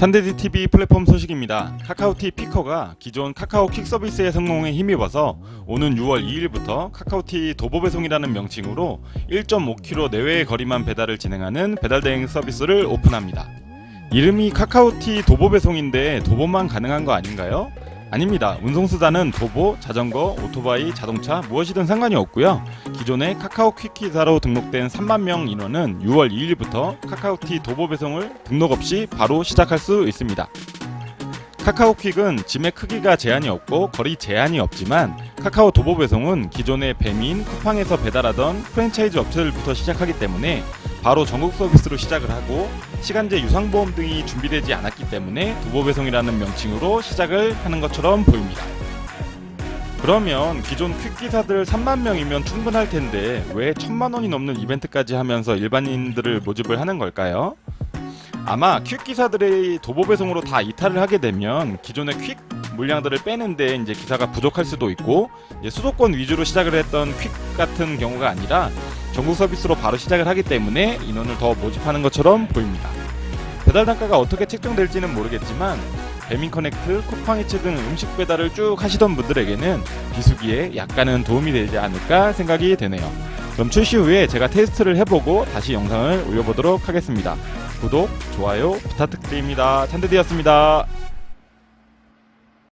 찬데디 TV 플랫폼 소식입니다. 카카오티 피커가 기존 카카오 퀵 서비스의 성공에 힘입어서 오는 6월 2일부터 카카오티 도보 배송이라는 명칭으로 1.5km 내외의 거리만 배달을 진행하는 배달 대행 서비스를 오픈합니다. 이름이 카카오티 도보 배송인데 도보만 가능한 거 아닌가요? 아닙니다. 운송수단은 도보, 자전거, 오토바이, 자동차 무엇이든 상관이 없고요. 기존의 카카오 퀵기사로 등록된 3만 명 인원은 6월 2일부터 카카오티 도보 배송을 등록 없이 바로 시작할 수 있습니다. 카카오 퀵은 짐의 크기가 제한이 없고 거리 제한이 없지만 카카오 도보 배송은 기존의 배민, 쿠팡에서 배달하던 프랜차이즈 업체들부터 시작하기 때문에 바로 전국 서비스로 시작을 하고 시간제 유상보험 등이 준비되지 않았기 때문에 도보 배송이라는 명칭으로 시작을 하는 것처럼 보입니다. 그러면 기존 퀵기사들 3만 명이면 충분할 텐데 왜 천만 원이 넘는 이벤트까지 하면서 일반인들을 모집을 하는 걸까요? 아마 퀵 기사들의 도보 배송으로 다 이탈을 하게 되면 기존의 퀵 물량들을 빼는데 이제 기사가 부족할 수도 있고 수도권 위주로 시작을 했던 퀵 같은 경우가 아니라 전국 서비스로 바로 시작을 하기 때문에 인원을 더 모집하는 것처럼 보입니다. 배달 단가가 어떻게 책정될지는 모르겠지만 배민 커넥트, 쿠팡이츠 등 음식 배달을 쭉 하시던 분들에게는 비수기에 약간은 도움이 되지 않을까 생각이 되네요. 그럼 출시 후에 제가 테스트를 해보고 다시 영상을 올려보도록 하겠습니다. 구독, 좋아요 부탁드립니다. 찬드디였습니다.